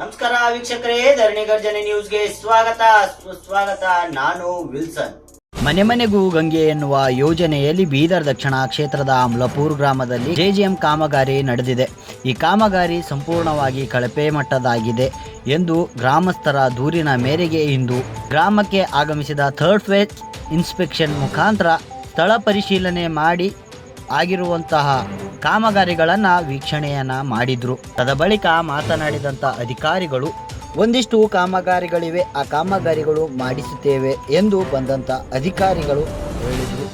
ನಮಸ್ಕಾರ ವೀಕ್ಷಕರೇ, ಧರಣಿ ಗರ್ಜನೆ ನ್ಯೂಸ್ಗೆ ಸ್ವಾಗತ. ಸುಸ್ವಾಗತ ನಾನು ವಿಲ್ಸನ್. ಮನೆ ಮನೆಗೂ ಗಂಗೆ ಎನ್ನುವ ಯೋಜನೆಯಲ್ಲಿ ಬೀದರ್ ದಕ್ಷಿಣ ಕ್ಷೇತ್ರದ ಅಮ್ಲಪುರ್ ಗ್ರಾಮದಲ್ಲಿ ಜೆಜಿಎಂ ಕಾಮಗಾರಿ ನಡೆದಿದೆ. ಈ ಕಾಮಗಾರಿ ಸಂಪೂರ್ಣವಾಗಿ ಕಳಪೆ ಮಟ್ಟದಾಗಿದೆ ಎಂದು ಗ್ರಾಮಸ್ಥರ ದೂರಿನ ಮೇರೆಗೆ ಇಂದು ಗ್ರಾಮಕ್ಕೆ ಆಗಮಿಸಿದ ಥರ್ಡ್ ಫೇಸ್ ಇನ್ಸ್ಪೆಕ್ಷನ್ ಮುಖಾಂತರ ಸ್ಥಳ ಪರಿಶೀಲನೆ ಮಾಡಿ ಆಗಿರುವಂತಹ ಕಾಮಗಾರಿಗಳನ್ನು ವೀಕ್ಷಣೆಯನ್ನ ಮಾಡಿದ್ರು. ತದ ಬಳಿಕ ಮಾತನಾಡಿದಂಥ ಅಧಿಕಾರಿಗಳು, ಒಂದಿಷ್ಟು ಕಾಮಗಾರಿಗಳಿವೆ, ಆ ಕಾಮಗಾರಿಗಳು ಮಾಡಿಸುತ್ತೇವೆ ಎಂದು ಬಂದಂಥ ಅಧಿಕಾರಿಗಳು ಹೇಳಿದರು.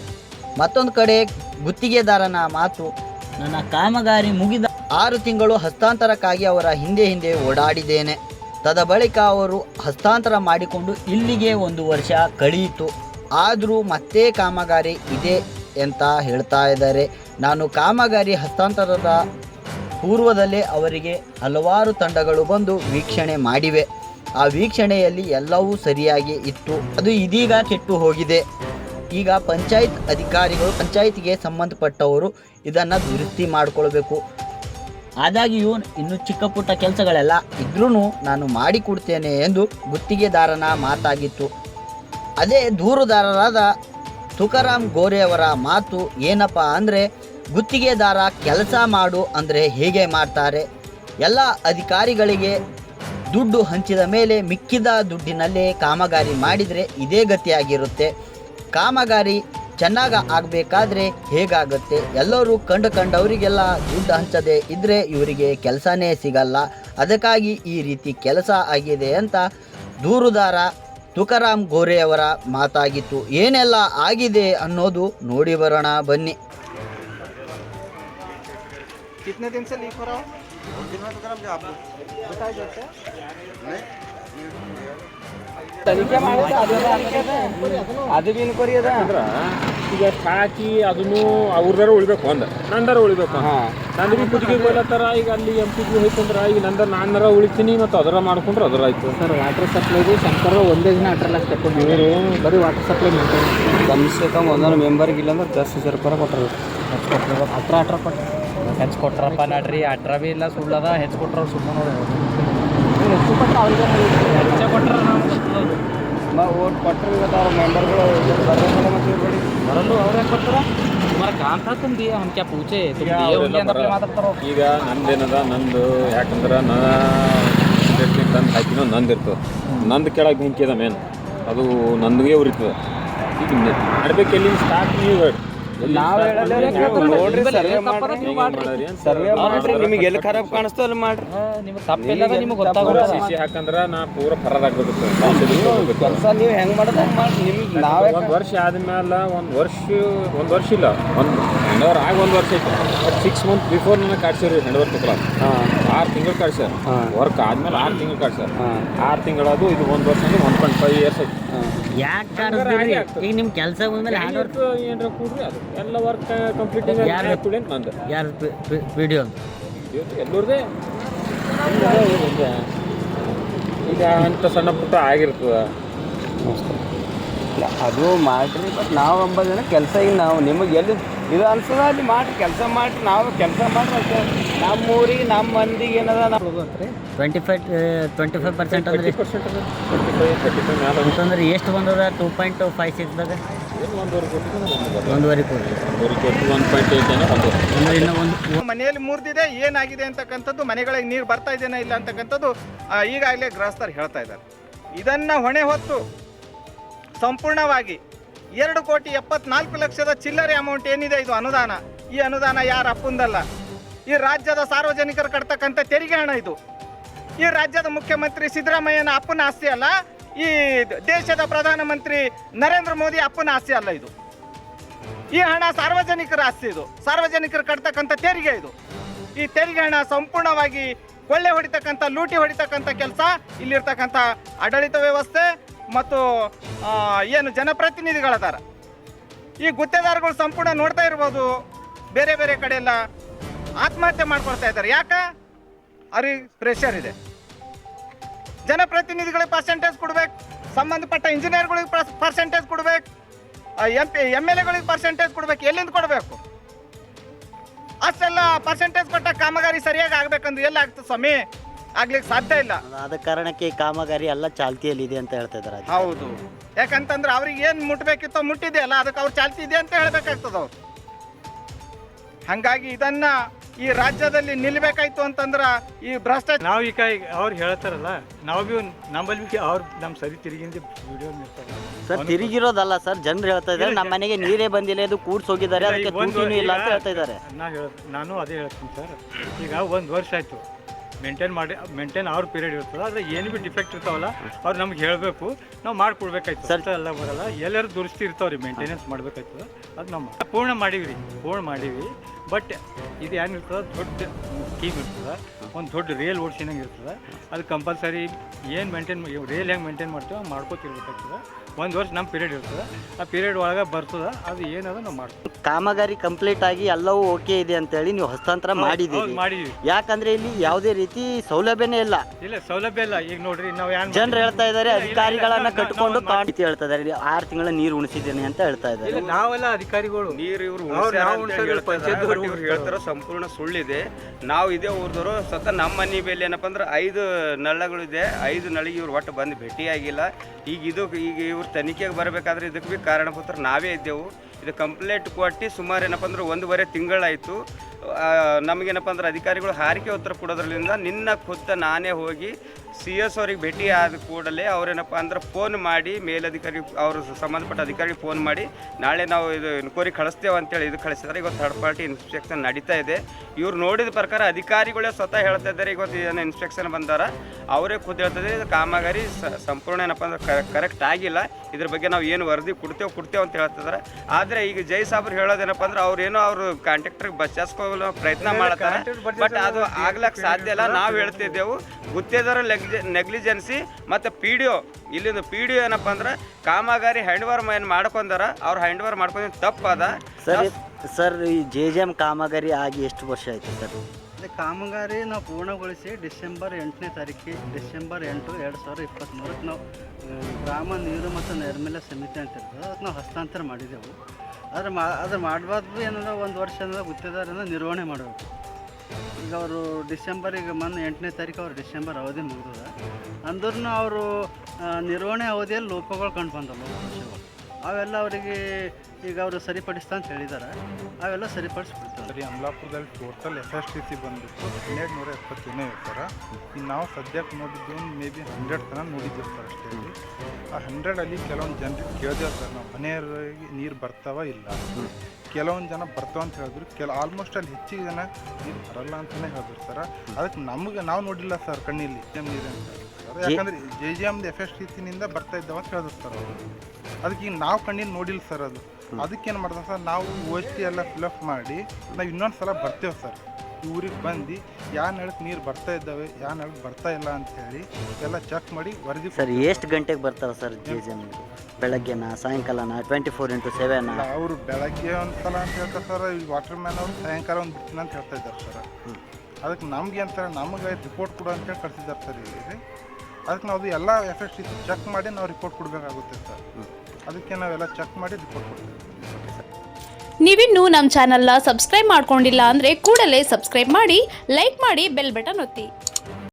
ಮತ್ತೊಂದು ಕಡೆ ಗುತ್ತಿಗೆದಾರನ ಮಾತು, ನನ್ನ ಕಾಮಗಾರಿ ಮುಗಿದ ಆರು ತಿಂಗಳು ಹಸ್ತಾಂತರಕ್ಕಾಗಿ ಅವರ ಹಿಂದೆ ಹಿಂದೆ ಓಡಾಡಿದ್ದೇನೆ. ತದ ಬಳಿಕ ಅವರು ಹಸ್ತಾಂತರ ಮಾಡಿಕೊಂಡು ಇಲ್ಲಿಗೆ ಒಂದು ವರ್ಷ ಕಳೆಯಿತು. ಆದರೂ ಮತ್ತೆ ಕಾಮಗಾರಿ ಇದೆ ಅಂತ ಹೇಳ್ತಾ ಇದ್ದಾರೆ. ನಾನು ಕಾಮಗಾರಿ ಹಸ್ತಾಂತರದ ಪೂರ್ವದಲ್ಲೇ ಅವರಿಗೆ ಹಲವಾರು ತಂಡಗಳು ಬಂದು ವೀಕ್ಷಣೆ ಮಾಡಿವೆ. ಆ ವೀಕ್ಷಣೆಯಲ್ಲಿ ಎಲ್ಲವೂ ಸರಿಯಾಗಿ ಇತ್ತು. ಅದು ಇದೀಗ ಕೆಟ್ಟು ಹೋಗಿದೆ. ಈಗ ಪಂಚಾಯತ್ ಅಧಿಕಾರಿಗಳು, ಪಂಚಾಯತ್ಗೆ ಸಂಬಂಧಪಟ್ಟವರು ಇದನ್ನು ದುರಸ್ತಿ ಮಾಡಿಕೊಳ್ಬೇಕು. ಆದಾಗ್ಯೂ ಇನ್ನು ಚಿಕ್ಕ ಪುಟ್ಟ ಕೆಲಸಗಳೆಲ್ಲ ಇದ್ರೂ ನಾನು ಮಾಡಿಕೊಡ್ತೇನೆ ಎಂದು ಗುತ್ತಿಗೆದಾರನ ಮಾತಾಗಿತ್ತು. ಅದೇ ದೂರುದಾರರಾದ ತುಕಾರಾಮ್ ಗೋರೆಯವರ ಮಾತು ಏನಪ್ಪ ಅಂದರೆ, ಗುತ್ತಿಗೆದಾರ ಕೆಲಸ ಮಾಡು ಅಂದರೆ ಹೇಗೆ ಮಾಡ್ತಾರೆ. ಎಲ್ಲ ಅಧಿಕಾರಿಗಳಿಗೆ ದುಡ್ಡು ಹಂಚಿದ ಮೇಲೆ ಮಿಕ್ಕಿದ ದುಡ್ಡಿನಲ್ಲೇ ಕಾಮಗಾರಿ ಮಾಡಿದರೆ ಇದೇ ಗತಿಯಾಗಿರುತ್ತೆ. ಕಾಮಗಾರಿ ಚೆನ್ನಾಗಿ ಆಗಬೇಕಾದ್ರೆ ಹೇಗಾಗುತ್ತೆ? ಎಲ್ಲರೂ ಕಂಡು ಕಂಡವರಿಗೆಲ್ಲ ದುಡ್ಡು ಹಂಚದೆ ಇದ್ದರೆ ಇವರಿಗೆ ಕೆಲಸನೇ ಸಿಗಲ್ಲ. ಅದಕ್ಕಾಗಿ ಈ ರೀತಿ ಕೆಲಸ ಆಗಿದೆ ಅಂತ ದೂರುದಾರ ತುಕಾರಾಮ್ ಗೋರೆಯವರ ಮಾತಾಗಿತ್ತು ಏನೆಲ್ಲ ಆಗಿದೆ ಅನ್ನೋದು ನೋಡಿ ಬರೋಣ ಬನ್ನಿ कितने दिन से लीक हो रहा हो बताया जाता है ತನಿಖೆ ಮಾಡಿದ್ರೆ ಅದು ಬಿ ಇನ್ಕ್ವೈರಿ ಅದ ಅಂದ್ರ ಈಗ ಹಾಕಿ ಅದನ್ನು ಅವ್ರದಾರ ಉಳಿಬೇಕು ಒಂದ್ ನಂದರ ಉಳಿಬೇಕು ನಂದು ಬಿ ಕುದಿಗೆ ಹೋಗ್ಲತ್ತಾರ ಈಗ ಅಲ್ಲಿ ಎಂ ಪಿ ಜಿ ಹೋಯ್ತಂದ್ರ ಈಗ ನಂದ ನಾನರ ಉಳಿತೀನಿ ಮತ್ತು ಅದರ ಮಾಡ್ಕೊಂಡ್ರೆ ಅದರ ಆಯ್ತು. ಸರ್ ವಾಟರ್ ಸಪ್ಲೈಗೆ ಶಂಕರ್ ಒಂದೇ ದಿನ ಅಟ್ರ ಲಕ್ಷ ತಗೊಂಡು ಇವರು ಬರೀ ವಾಟರ್ ಸಪ್ಲೈ ಮಾಡ್ತೀನಿ ಕಮ್ ಸೆ ಕಮ್ ಒಂದೊಂದು ಮೆಂಬರ್ಗೆ ಇಲ್ಲ ಅಂದ್ರೆ ದಸ್ ಹಜಾರ್ ರೂಪಾಯಿ ಕೊಟ್ಟರು ಹೆಚ್ಚು ಕೊಟ್ಟರು ಹತ್ರ ಅಟ್ರ ಕೊಟ್ಟು ಹೆಚ್ಚು ಕೊಟ್ರಪ್ಪ ನಡ್ರಿ. ಅಟ್ರ ಬಿ ಇಲ್ಲ ಸುಳ್ಳದ ಹೆಚ್ಚು ಕೊಟ್ರ ಸುಮ್ಮನೆ ನೋಡಿ ಹೆಚ್ಚು ಕೊಟ್ಟರೆ ಅವ್ರಿಗೆ ಹೆಚ್ಚು ಕೊಟ್ಟರೆ ನಾವು ಓಟ್ ಕೊಟ್ಟರು ಇವತ್ತು ಅವ್ರ ಮೆಂಬರ್ಗಳು ಬರಲ್ಲ ಅವ್ರು ಯಾಕೆ ಕೊಡ್ತಾರ? ಮರ ಕಾಂತ ಪೂಜೆ ಈಗ ನಂದೇನದ ನಂದು ಯಾಕಂದ್ರೆ ನಾ ತಂದು ಹಾಕಿನೋ ನಂದು ಇರ್ತದೆ. ನಂದು ಕೆಳಗೆ ಬೆಂಕಿ ಅದ ಮೇನ್ ಅದು ನಂದಿಗೆ ಉರಿತದೆ. ಈಗ ನಡ್ಬೇಕು ಎಲ್ಲಿ ಸ್ಟಾರ್ಟ್ ನೀವು ಸರ್ವೆ ಮಾಡ್ರಿ. ನಿಮಗೆ ಎಲ್ಲಿ ಖರಾಬ್ ಕಾಣಿಸ್ತೋ ಅಲ್ಲಿ ಮಾಡ್ರಿ. ನಿಮ್ಗೆ ತಪ್ಪಿಲ್ಲದ ನಿಮ್ಗೆ ಪೂರ ಗೊತ್ತಾಗೋಲ್ಲ ಸಿ ಸಿ ಹಾಕಂದ್ರ ನಾ ಪೂರ ಫರದಾಗ್ಬೇಕು ಕೆಲಸ ನೀವು ಹೆಂಗ್ ಮಾಡೋದು ಮಾಡ್ರಿ ನಿಮ್ಗೆ ನಾವೇ ಒಂದು ವರ್ಷ ಆದ್ಮೇಲೆ ಒಂದು ವರ್ಷ ಒಂದು ವರ್ಷ ಇಲ್ಲ. ಒಂದು ಹೆಂಡವರ್ ಆಗ ಒಂದು ವರ್ಷ ಐತೆ. ಬಟ್ ಸಿಕ್ಸ್ ಮಂತ್ ಬಿಫೋರ್ ನನಗೆ ಕಾಡ್ಸಿರಿ ಹೆಂಡವರ್ ತುಕಲ ಆರು ತಿಂಗಳು ಕಾಡ್ಸ್ಯಾರ. ವರ್ಕ್ ಆದ್ಮೇಲೆ ಆರು ತಿಂಗಳು ಕಾಡ್ಸ್ಯಾರ. ಆರು ತಿಂಗಳದು ಇದು ಒಂದು ವರ್ಷ ಅಂದ್ರೆ ಒನ್ ಪಾಯಿಂಟ್ ಫೈವ್ ಇಯರ್ಸ್ ಐತಿ ಯಾಕೆ ಆಗ್ತದೆ. ಈಗ ನಿಮ್ಮ ಕೆಲಸ ಬಂದ್ಮೇಲೆ ಹ್ಯಾಂಡ್ ಏನಾರ ಕೂಡ್ರಿ ಅದು. ಎಲ್ಲ ವರ್ಕ್ ಕಂಪ್ಲೀಟಿಂಗ್ ಯಾರು? ಸ್ಟೂಡೆಂಟ್ ನಂದು. ಯಾರು ವಿಡಿಯೋ ಎಲ್ಲರದೇ. ಈಗ ಅಂತ ಸಣ್ಣ ಪುಟ್ಟ ಆಗಿರ್ತದ. ಇಲ್ಲ, ಅದು ಮಾಡ್ರಿ ಬಟ್ ನಾವು ಅಂಬೋದೇನ ಕೆಲಸ ಈಗ ನಾವು. ನಿಮಗೆ ಎಲ್ಲಿ ಇದು ಅನ್ಸದ ಅಲ್ಲಿ ಮಾಡ್ರಿ ಕೆಲಸ ಮಾಡ್ರಿ ನಾವು ಕೆಲಸ ಮಾಡಿ ನಮ್ಮ ಊರಿಗೆ ನಮ್ಮ ಮಂದಿಗೆ ಏನದ ನಾವು twenty five twenty five percent ಅಂದ್ರೆ ಅಂತಂದ್ರೆ ಎಷ್ಟು ಬಂದದ? ಟೂ ಪಾಯಿಂಟ್ ಫೈವ್ ಸಿಕ್ಸ್ದಾಗ ಒಂದೂವರೆ ಕೋಟಿ. ಇನ್ನೂ ಒಂದು ಮನೆಯಲ್ಲಿ ಮುರಿದಿದೆ ಏನಾಗಿದೆ ಅಂತಕ್ಕಂಥದ್ದು ಮನೆಗಳಿಗೆ ನೀರು ಬರ್ತಾ ಇದೆಯಾ ಇಲ್ಲ ಅಂತಕ್ಕಂಥದ್ದು ಈಗಾಗಲೇ ಗ್ರಹಸ್ಥರು ಹೇಳ್ತಾ ಇದ್ದಾರೆ. ಇದನ್ನ ಹೊಣೆ ಹೊತ್ತು ಸಂಪೂರ್ಣವಾಗಿ ಎರಡು ಕೋಟಿ ಎಪ್ಪತ್ನಾಲ್ಕು ಲಕ್ಷದ ಚಿಲ್ಲರೆ ಅಮೌಂಟ್ ಏನಿದೆ ಇದು ಅನುದಾನ? ಈ ಅನುದಾನ ಯಾರ ಅಪ್ಪಂದಲ್ಲ? ಈ ರಾಜ್ಯದ ಸಾರ್ವಜನಿಕರು ಕಟ್ತಕ್ಕಂಥ ತೆರಿಗೆ ಹಣ ಇದು. ಈ ರಾಜ್ಯದ ಮುಖ್ಯಮಂತ್ರಿ ಸಿದ್ದರಾಮಯ್ಯನ ಅಪ್ಪನ ಆಸ್ತಿ ಅಲ್ಲ, ಈ ದೇಶದ ಪ್ರಧಾನಮಂತ್ರಿ ನರೇಂದ್ರ ಮೋದಿ ಅಪ್ಪನ ಆಸ್ತಿ ಅಲ್ಲ ಇದು. ಈ ಹಣ ಸಾರ್ವಜನಿಕರ ಆಸ್ತಿ ಇದು. ಸಾರ್ವಜನಿಕರು ಕಟ್ತಕ್ಕಂಥ ತೆರಿಗೆ ಇದು. ಈ ತೆರಿಗೆ ಹಣ ಸಂಪೂರ್ಣವಾಗಿ ಕೊಳ್ಳೆ ಹೊಡಿತಕ್ಕಂಥ, ಲೂಟಿ ಹೊಡಿತಕ್ಕಂಥ ಕೆಲಸ, ಇಲ್ಲಿರ್ತಕ್ಕಂಥ ಆಡಳಿತ ವ್ಯವಸ್ಥೆ ಮತ್ತು ಏನು ಜನಪ್ರತಿನಿಧಿಗಳದಾರ. ಈ ಗುತ್ತೆದಾರಗಳು ಸಂಪೂರ್ಣ ನೋಡ್ತಾ ಇರ್ಬೋದು, ಬೇರೆ ಬೇರೆ ಕಡೆ ಎಲ್ಲ ಆತ್ಮಹತ್ಯೆ ಮಾಡ್ಕೊಳ್ತಾ ಇದ್ದಾರೆ. ಯಾಕ? ಅವ್ರಿಗೆ ಪ್ರೆಷರ್ ಇದೆ. ಜನಪ್ರತಿನಿಧಿಗಳಿಗೆ ಪರ್ಸೆಂಟೇಜ್ ಕೊಡ್ಬೇಕು, ಸಂಬಂಧಪಟ್ಟ ಇಂಜಿನಿಯರ್ಗಳಿಗೆ ಪರ್ಸೆಂಟೇಜ್ ಕೊಡ್ಬೇಕು ಎಂ ಪಿ ಎಂ ಎಲ್ ಎಗಳಿಗೆ ಪರ್ಸೆಂಟೇಜ್ ಕೊಡ್ಬೇಕು, ಎಲ್ಲಿಂದ ಕೊಡಬೇಕು? ಅಷ್ಟೆಲ್ಲ ಪರ್ಸೆಂಟೇಜ್ ಕೊಟ್ಟ ಕಾಮಗಾರಿ ಸರಿಯಾಗಿ ಆಗ್ಬೇಕಂದ್ರೆ ಎಲ್ಲ ಆಗ್ತದೆ ಸ್ವಾಮಿ? ಆಗ್ಲಿಕ್ಕೆ ಸಾಧ್ಯ ಇಲ್ಲ. ಆದ ಕಾರಣಕ್ಕೆ ಈ ಕಾಮಗಾರಿ ಎಲ್ಲ ಚಾಲ್ತಿಯಲ್ಲಿದೆ ಅಂತ ಹೇಳ್ತಾ ಇದ್ದಾರೆ ಹೌದು. ಯಾಕಂತಂದ್ರೆ ಅವ್ರಿಗೆ ಏನು ಮುಟ್ಬೇಕಿತ್ತೋ ಮುಟ್ಟಿದೆಯಲ್ಲ ಅದಕ್ಕೆ ಅವ್ರು ಚಾಲ್ತಿ ಇದೆ ಅಂತ ಹೇಳ್ಬೇಕಾಗ್ತದ ಅವ್ರು. ಹಂಗಾಗಿ ಇದನ್ನ ಈ ರಾಜ್ಯದಲ್ಲಿ ನಿಲ್ಬೇಕಾಯ್ತು ಅಂತಂದ್ರ ಈ ಭ್ರಷ್ಟಾಚಾರ ನಾವು ಈಗ ಅವ್ರು ಹೇಳ್ತಾರಲ್ಲ ನಾವು ಭೀ ನಮ್ಮಲ್ಲಿ ಅವ್ರು ನಮ್ಮ ಸರಿ ತಿರುಗಿಂದ ವಿಡಿಯೋ ಸರ್ ತಿರುಗಿರೋದಲ್ಲ ಸರ್ ಜನರು ಹೇಳ್ತಾ ಇದ್ದಾರೆ ನಮ್ಮ ಮನೆಗೆ ನೀರೇ ಬಂದಿಲ್ಲ ಇದು ಕೂಡ್ಸ್ ಹೋಗಿದ್ದಾರೆ ಅದಕ್ಕೆ ಇಲ್ಲ ಅಂತ ಹೇಳ್ತಾ ಇದ್ದಾರೆ. ನಾ ಹೇಳ ನಾನು ಅದೇ ಹೇಳ್ತೀನಿ ಸರ್. ಈಗ ಒಂದು ವರ್ಷ ಆಯಿತು. ಮೇಂಟೈನ್ ಮಾಡಿ ಮೇಂಟೈನ್ ಅವ್ರ ಪೀರಿಯಡ್ ಇರ್ತದೆ ಆದರೆ ಏನು ಭೀ ಡಿಫೆಕ್ಟ್ ಇರ್ತಾವಲ್ಲ ಅವ್ರು ನಮ್ಗೆ ಹೇಳಬೇಕು. ನಾವು ಮಾಡ್ಕೊಡ್ಬೇಕಾಯ್ತು ಸರ್- ಸರ್ ಎಲ್ಲ ಬರಲ್ಲ. ಎಲ್ಲರೂ ದುರಸ್ತಿ ಇರ್ತಾವ್ರಿ ಮೇಂಟೆನೆನ್ಸ್ ಮಾಡ್ಬೇಕಾಯ್ತದ. ಅದು ನಮ್ಮ ಪೂರ್ಣ ಮಾಡೀವಿ ರೀ ಪೂರ್ಣ ಮಾಡೀವಿ ಬಟ್ ಇದು ಏನಿರ್ತದೆ ದೊಡ್ಡ ಸ್ಕೀಮ್ ಇರ್ತದೆ. ಒಂದು ದೊಡ್ಡ ರೇಲ್ ಓಡಿಸಿನಂಗೆ ಇರ್ತದೆ. ಅದು ಕಂಪಲ್ಸರಿ ಏನು ಮೇಂಟೈನ್ ರೇಲ್ ಹೆಂಗೆ ಮೇಂಟೈನ್ ಮಾಡ್ತೀವೋ ಹಂಗೆ ಮಾಡ್ಕೋತಿರ್ಬೇಕಾಗ್ತದೆ. ಒಂದು ವರ್ಷ ನಮ್ಮ ಪೀರಿಯಡ್ ಇರ್ತದೆ. ಆ ಪೀರಿಯಡ್ ಒಳಗೆ ಬರ್ತದೆ. ಅದು ಏನದ ನಾವು ಮಾಡ್ತೀವಿ. ಕಾಮಗಾರಿ ಕಂಪ್ಲೀಟ್ ಆಗಿ ಎಲ್ಲವೂ ಓಕೆ ಇದೆ ಅಂತೇಳಿ ನೀವು ಹಸ್ತಾಂತರ ಮಾಡಿದ್ದೀವಿ. ಮಾಡಿದ್ವಿ ಯಾಕಂದ್ರೆ ಇಲ್ಲಿ ಯಾವುದೇ ರೀತಿ ಸೌಲಭ್ಯನೇ ಇಲ್ಲ. ಇಲ್ಲ ಸೌಲಭ್ಯ ಇಲ್ಲ. ಈಗ ನೋಡ್ರಿ ನಾವು ಯಾರು ಜನರು ಹೇಳ್ತಾ ಇದ್ದಾರೆ ಅಧಿಕಾರಿಗಳನ್ನ ಕಟ್ಕೊಂಡು ಕಾಣಿತಿ ಹೇಳ್ತಾ ಇದ್ದಾರೆ. ಆರು ತಿಂಗಳ ನೀರು ಉಣಿಸಿದ್ದೇನೆ ಅಂತ ಹೇಳ್ತಾ ಇದ್ದಾರೆ. ಇಲ್ಲ, ನಾವೆಲ್ಲ ಅಧಿಕಾರಿಗಳು. ನೀರು ಇವರು ಪಂಚಾಯ್ತಿದವ್ರು ಇವ್ರು ಹೇಳ್ತಾರೋ ಸಂಪೂರ್ಣ ಸುಳ್ಳಿದೆ. ನಾವು ಇದೇ ಊರ್ದವರು ಸ್ವತಃ ನಮ್ಮ ಮನೆ ಮೇಲೆ ಏನಪ್ಪ ಅಂದ್ರೆ ಐದು ನಳ್ಳಗಳಿದೆ ಐದು ನಳಿಗೆ ಇವ್ರು ಒಟ್ಟು ಬಂದು ಭೇಟಿಯಾಗಿಲ್ಲ. ಈಗ ಇದು, ಈಗ ಇವ್ರು ತನಿಖೆಗೆ ಬರಬೇಕಾದ್ರೆ ಇದಕ್ಕೆ ಭೀ ಕಾರಣಪತ್ರ ನಾವೇ ಇದ್ದೆವು. ಇದು ಕಂಪ್ಲೇಂಟ್ ಕೊಟ್ಟು ಸುಮಾರು ಏನಪ್ಪ ಅಂದ್ರೆ ಒಂದೂವರೆ ತಿಂಗಳಾಯಿತು. ನಮಗೇನಪ್ಪ ಅಂದ್ರೆ ಅಧಿಕಾರಿಗಳು ಹಾರಿಕೆ ಉತ್ತರ ಕೊಡೋದ್ರಲ್ಲಿಂದ ನಿನ್ನ ಖುದ್ದ ನಾನೇ ಹೋಗಿ ಸಿ ಎಸ್ ಅವ್ರಿಗೆ ಭೇಟಿ ಆದ ಕೂಡಲೇ ಅವರೇನಪ್ಪ ಅಂದ್ರೆ ಫೋನ್ ಮಾಡಿ ಮೇಲಧಿಕಾರಿ ಅವರು ಸಂಬಂಧಪಟ್ಟ ಅಧಿಕಾರಿಗೆ ಫೋನ್ ಮಾಡಿ, ನಾಳೆ ನಾವು ಇದು ಇನ್ಕ್ವೈರಿ ಕಳಿಸ್ತೇವೆ ಅಂತೇಳಿ ಇದು ಕಳಿಸಿದ್ರೆ ಇವತ್ತು ಥರ್ಡ್ ಪಾರ್ಟಿ ಇನ್ಸ್ಪೆಕ್ಷನ್ ನಡೀತಾ ಇದೆ. ಇವ್ರು ನೋಡಿದ ಪ್ರಕಾರ ಅಧಿಕಾರಿಗಳೇ ಸ್ವತಃ ಹೇಳ್ತಾ ಇದ್ದಾರೆ. ಇವತ್ತು ಏನು ಇನ್ಸ್ಪೆಕ್ಷನ್ ಬಂದಾರ. ಅವರೇ ಖುದ್ದು ಹೇಳ್ತಿದ್ದಾರೆ ಇದು ಕಾಮಗಾರಿ ಸಂಪೂರ್ಣ ಏನಪ್ಪ ಅಂದ್ರೆ ಕರೆಕ್ಟ್ ಆಗಿಲ್ಲ. ಇದ್ರ ಬಗ್ಗೆ ನಾವು ಏನು ವರದಿ ಕೊಡ್ತೇವೆ ಕೊಡ್ತೇವೆ ಅಂತ ಹೇಳ್ತಿದ್ದಾರೆ. ಆದರೆ ಈಗ ಜೈ ಸಾಬ್ರು ಹೇಳೋದೇನಪ್ಪ ಅಂದ್ರೆ ಅವ್ರೇನೋ ಅವರು ಕಾಂಟ್ರಾಕ್ಟರ್ಗೆ ಬಚ್ಚಾಸ್ಕೊಳ್ಳೋ ಪ್ರಯತ್ನ ಮಾಡ್ತಾರೆ. ಬಟ್ ಅದು ಆಗ್ಲಕ್ಕೆ ಸಾಧ್ಯ ಇಲ್ಲ. ನಾವು ಹೇಳ್ತಿದ್ದೆವು ಗುತ್ತೇದಾರ ನೆಗ್ಲಿಜೆನ್ಸಿ ಮತ್ತು ಪಿ ಡಿ ಒ. ಇಲ್ಲಿಂದ ಪಿ ಡಿ ಒ ಏನಪ್ಪ ಅಂದ್ರೆ ಕಾಮಗಾರಿ ಹ್ಯಾಂಡ್ ಓವರ್ ಏನು ಮಾಡ್ಕೊಂಡಾರ ಅವ್ರು ಹ್ಯಾಂಡ್ ಓವರ್ ಮಾಡ್ಕೊಂಡು ತಪ್ಪದ. ಸರ್ ಸರ್ ಈ ಜೆ ಜೆ ಎಂ ಕಾಮಗಾರಿ ಆಗಿ ಎಷ್ಟು ವರ್ಷ ಆಯ್ತು ಸರ್? ಅದೇ ಕಾಮಗಾರಿ ನಾವು ಪೂರ್ಣಗೊಳಿಸಿ ಡಿಸೆಂಬರ್ ಎಂಟನೇ ತಾರೀಕು ಡಿಸೆಂಬರ್ ಎಂಟು ಎರಡು ಸಾವಿರ ಇಪ್ಪತ್ತ್ಮೂರಕ್ಕೆ ನಾವು ಗ್ರಾಮ ನೀರು ಮತ್ತು ನೈರ್ಮಲ್ಯ ಸಮಿತಿ ಅಂತ ಇರ್ತದೆ, ಅದಕ್ಕೆ ನಾವು ಹಸ್ತಾಂತರ ಮಾಡಿದೆವು. ಆದರೆ ಮಾ ಅದು ಮಾಡಬಾರ್ದು ಏನಂದ್ರೆ ಒಂದು ವರ್ಷ ಏನಂದ್ರೆ ಗುತ್ತಿದಾರನ ನಿರ್ವಹಣೆ ಮಾಡಬೇಕು. ಈಗ ಅವರು ಡಿಸೆಂಬರಿಗೆ ಮೊನ್ನೆ ಎಂಟನೇ ತಾರೀಕು ಅವ್ರು ಡಿಸೆಂಬರ್ ಅವಧಿ ಮುಗಿದ ಅಂದ್ರೂ ಅವರು ನಿರ್ವಹಣೆ ಅವಧಿಯಲ್ಲಿ ಲೋಪಗಳು ಕಂಡು ಬಂದವು. ಅವೆಲ್ಲ ಅವರಿಗೆ ಈಗ ಅವರು ಸರಿಪಡಿಸ್ತಾ ಅಂತ ಹೇಳಿದ್ದಾರೆ ಅವೆಲ್ಲ ಸರಿಪಡಿಸ್ಬಿಡ್ತಾರೆ. ಸರಿ, ಅಮಲಾಪುರದಲ್ಲಿ total F S T C ಬಂದಿತ್ತು ಹನ್ನೆರಡು ನೂರ ಎಪ್ಪತ್ತೇನೇ ಇರ್ತಾರೆ ಇನ್ನು ನಾವು ಸದ್ಯಕ್ಕೆ ನೋಡಿದ್ದು ಮೇ ಬಿ ಹಂಡ್ರೆಡ್ ತನಕ ನೋಡಿದ್ದೀವಿ ಸರ್ ಅಷ್ಟೇ. ಇಲ್ಲಿ ಆ ಹಂಡ್ರೆಡಲ್ಲಿ ಕೆಲವೊಂದು ಜನರಿಗೆ ಕೇಳಿದೆ ಸರ್, ನಾವು ಮನೆಯವರಿಗೆ ನೀರು ಬರ್ತಾವ ಇಲ್ಲ. ಕೆಲವೊಂದು ಜನ ಬರ್ತಾವ ಅಂತ ಹೇಳಿದ್ರು, ಕೆಲ ಆಲ್ಮೋಸ್ಟ್ ಅಲ್ಲಿ ಹೆಚ್ಚಿಗೆ ಜನ ನೀರು ಬರಲ್ಲ ಅಂತಲೇ ಹೇಳಿದ್ರು ಸರ್. ಅದಕ್ಕೆ ನಮಗೆ ನಾವು ನೋಡಿಲ್ಲ ಸರ್ ಕಣ್ಣಿಲ್ಲಿ ಎಂ ನೀರು ಅಂತ ಯಾಕಂದ್ರೆ J G M F S T ಸಿನಿಂದ ಬರ್ತಾ ಇದ್ದಾವ ಅಂತ ಹೇಳಿದ್ರು ಸರ್ ಅವರು. ಅದಕ್ಕೆ ಈಗ ನಾವು ಕಣ್ಣಿನ ನೋಡಿಲ್ಲ ಸರ್ ಅದು. ಅದಕ್ಕೇನು ಮಾಡ್ದೆ ಸರ್ ನಾವು ಓಷ್ಟಿ ಎಲ್ಲ ಫಿಲಪ್ ಮಾಡಿ ನಾವು ಇನ್ನೊಂದು ಸಲ ಬರ್ತೇವೆ ಸರ್. ಊರಿಗೆ ಬಂದು ಯಾವ ನಳಕ್ಕೆ ನೀರು ಬರ್ತಾ ಇದ್ದಾವೆ ಯಾವ ನಳಕ್ಕೆ ಬರ್ತಾ ಇಲ್ಲ ಅಂತ ಹೇಳಿ ಎಲ್ಲ ಚೆಕ್ ಮಾಡಿ ವರದಿ ಸರ್ ಎಷ್ಟು ಗಂಟೆಗೆ ಬರ್ತಾರೆ ಸರ್ ಜೆ ಜೆ ಬೆಳಗ್ಗೆನಾ ಸಾಯಂಕಾಲನಾ ಟ್ವೆಂಟಿ ಫೋರ್ ಇಂಟು ಸೆವೆನ್ ಅವರು ಬೆಳಗ್ಗೆ ಒಂದು ಸಲ ಅಂತ ಹೇಳ್ತಾರೆ ಸರ್ ಈ ವಾಟರ್ ಮ್ಯಾನ್ ಅವರು ಸಾಯಂಕಾಲ ಒಂದು ಬಿಡ್ತೀನಿ ಅಂತ ಹೇಳ್ತಾ ಇದ್ದಾರೆ ಸರ್. ಅದಕ್ಕೆ ನಮ್ಗೆ ಅಂತಾರೆ ನಮಗೆ ರಿಪೋರ್ಟ್ ಕೊಡು ಅಂತೇಳಿ ಕಳಿಸಿದ್ದಾರೆ ಸರ್ ಇಲ್ಲಿ. ಅದಕ್ಕೆ ನಾವು ಎಲ್ಲ ಎಫೆಕ್ಟ್ ಚೆಕ್ ಮಾಡಿ ನಾವು ರಿಪೋರ್ಟ್ ಕೊಡಬೇಕಾಗುತ್ತೆ ಸರ್. ಅದಕ್ಕೆ ನಾವೆಲ್ಲ ಚೆಕ್ ಮಾಡಿ ರಿಪೋರ್ಟ್ ಕೊಡ್ತೀವಿ ನೀವಿನ್ನೂ ನಮ್ಮ ಚಾನಲ್ನ ಸಬ್ಸ್ಕ್ರೈಬ್ ಮಾಡ್ಕೊಂಡಿಲ್ಲ ಅಂದರೆ ಕೂಡಲೇ ಸಬ್ಸ್ಕ್ರೈಬ್ ಮಾಡಿ ಲೈಕ್ ಮಾಡಿ ಬೆಲ್ ಬಟನ್ ಒತ್ತಿ.